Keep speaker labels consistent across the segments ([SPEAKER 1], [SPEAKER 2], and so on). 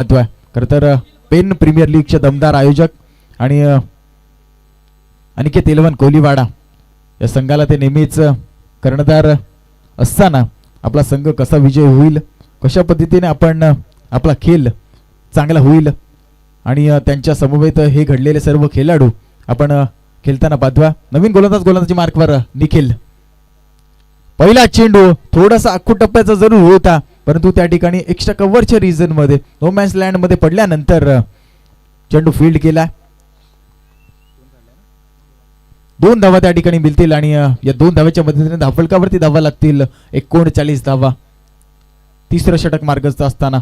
[SPEAKER 1] महत्त्व खर तर पेन प्रीमियर लीगचे दमदार आयोजक आणि अनिकेत इलेवन कोहलीवाडा या संघाला ते नेहमीच कर्णधार असताना आपला संघ कसा विजय होईल कशा पद्धतीने आपण आपला खेळ चांगला होईल आणि त्यांच्या समवेत हे घडलेले सर्व खेळाडू आपण खेळताना बाधवा नवीन गोलंदाज गोलंदाजी मार्कवर निखिल. पहिला चेंडू थोडासा अख्खू टप्प्याचा जरूर होता. परंतु त्या ठिकाणी एक्स्ट्रा कव्हरच्या रिझनमध्ये होमॅन्स नो मॅन्स लँडमध्ये पडल्यानंतर चेंडू फील्ड केला दोन धावा त्या ठिकाणी मिळतील आणि या दोन धाव्याच्या मदतीने धावफलकावरती धावा लागतील. एकोणचाळीस धावा. तिसरं षटक मार्गस्थ असताना.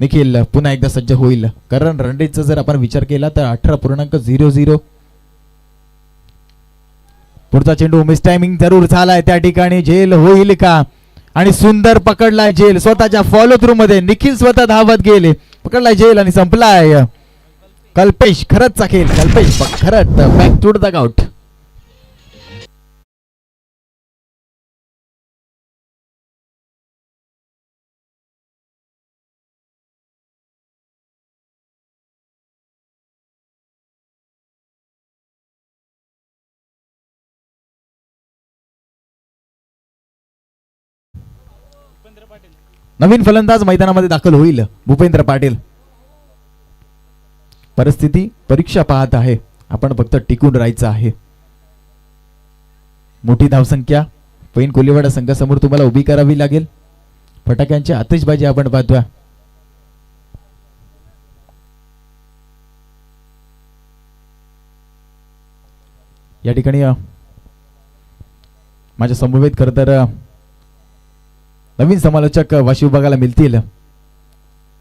[SPEAKER 1] निखिल पुन्हा एकदा सज्ज होईल. कारण रनरेटचा जर आपण विचार केला तर अठरा पूर्णांक झिरो झिरो. पुढचा चेंडू मिस टायमिंग जरूर झालाय त्या ठिकाणी. झेल होईल का? आणि सुंदर पकडला जेल. स्वतःच्या फॉलो थ्रू मध्ये निखिल स्वतः धावत गेले. पकडला जेल आणि संपलाय. कल्पेश खरंच खेळ. कल्पेश खरंच बॅक टू द आउट नवीन फलंदाज मैदानामध्ये दाखल होईल भूपेंद्र पाटील. परिस्थिती परीक्षा पाहत आहे. आपण फक्त टिकून राहायचं आहे. मोठी धावसंख्या. पैन कोलीवाडा संघासमोर तुम्हाला उभी करावी लागेल. फटाक्यांची आतिषबाजी आपण पाहतोय. या ठिकाणी माझ्या समवेत खरं तर नवीन समालोचक वाशी बघायला मिळतील.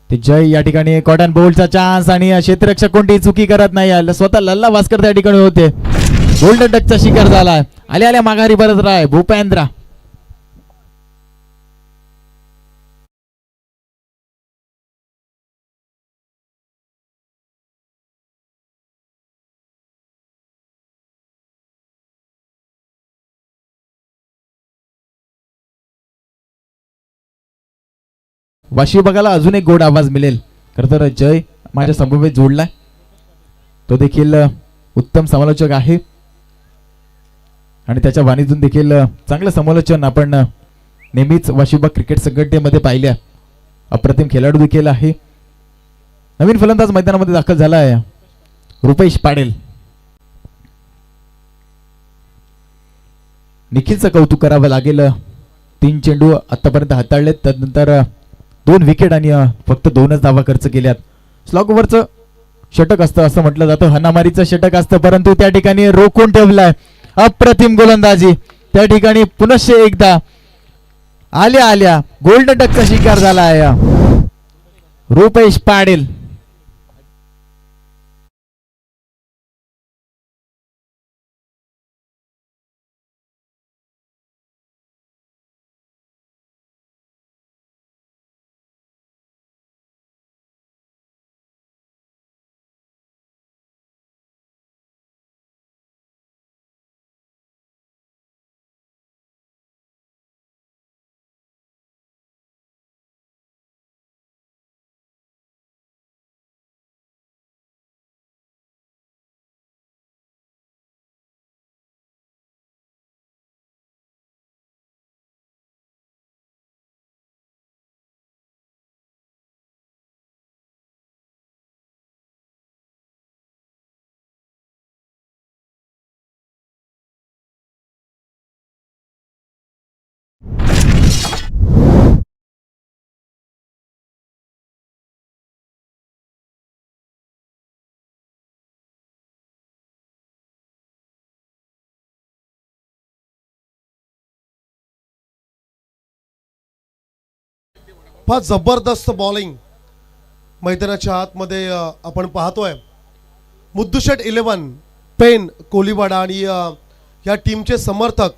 [SPEAKER 1] ते जय या ठिकाणी कॉटन बोल्टचा चान्स आणि क्षेत्ररक्षक कोणतीही चुकी करत नाही. स्वतः लल्ला भास्कर त्या ठिकाणी होते. गोल्डन डकचा शिकार झाला आल्या आल्या माघारी परत राय. भूपेंद्रा. वाशी बघायला अजून एक गोड आवाज मिळेल. खरं तर जय माझ्या समवेत जोडलाय. तो देखील उत्तम समालोचक आहे. आणि त्याच्या वाणीतून देखील चांगलं समालोचन आपण नेहमीच वाशिबाग क्रिकेट संघटनेमध्ये पाहिल्या. अप्रतिम खेळाडू देखील आहे. नवीन फलंदाज मैदानामध्ये दाखल झाला आहे रुपेश पाडेल. निखिलचं कौतुक करावं लागेल. तीन चेंडू आतापर्यंत हाताळलेत. त्यानंतर दोन विकेट आणि फक्त दोनच धावा खर्च केल्यात. स्लॉग ओव्हरचं षटक असतं असं म्हटलं जातं. हनामारीचं षटक असतं परंतु त्या ठिकाणी रोखून ठेवलाय अप्रतिम गोलंदाजी. त्या ठिकाणी पुनश्च एकदा आल्या आल्या गोल्डन टकचा शिकार झाला आहे. रुपेश पाडेल
[SPEAKER 2] फार जबरदस्त बॉलिंग मैदानाच्या आतमध्ये आपण पाहतोय. मुद्दुशेट इलेवन पेन कोलीवाडा आणि या टीमचे समर्थक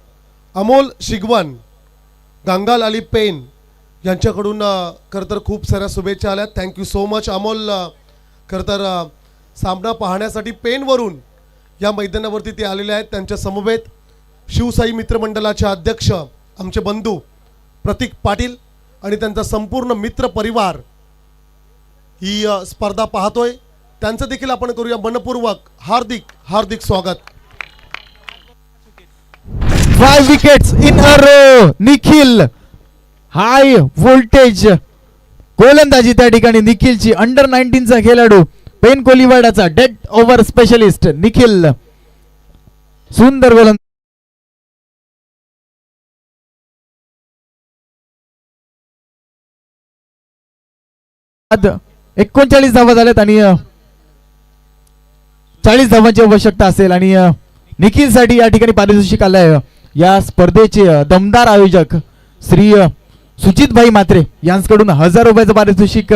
[SPEAKER 2] अमोल शिगवन गंगाल अली पेन यांच्याकडून खरं तर खूप साऱ्या शुभेच्छा आल्या. Thank you so much Amol. खरं तर सामना पाहण्यासाठी पेनवरून या मैदानावरती ते आलेले आहेत. त्यांच्या समवेत शिवसाई मित्रमंडळाचे अध्यक्ष आमचे बंधू प्रतीक पाटील आणि त्यांचा संपूर्ण मित्र परिवार ही स्पर्धा पाहतोय. त्यांचं देखील आपण करूया मनपूर्वक हार्दिक हार्दिक स्वागत.
[SPEAKER 1] Five wickets in a row Nikhil high voltage गोलंदाजी त्या ठिकाणी निखिलची अंडर नाईन्टीनचा खेळाडू. पेन कोलिवाडाचा डेड ओव्हर स्पेशलिस्ट निखिल. सुंदर गोलंद एकोणचाळीस धावा झाल्यात आणि चाळीस धावांची आवश्यकता असेल आणि निखिलसाठी या ठिकाणी पारितोषिक आलंय या स्पर्धेचे दमदार आयोजक श्री सुचितभाई मात्रे यांच्याकडून हजार रुपयाचं पारितोषिक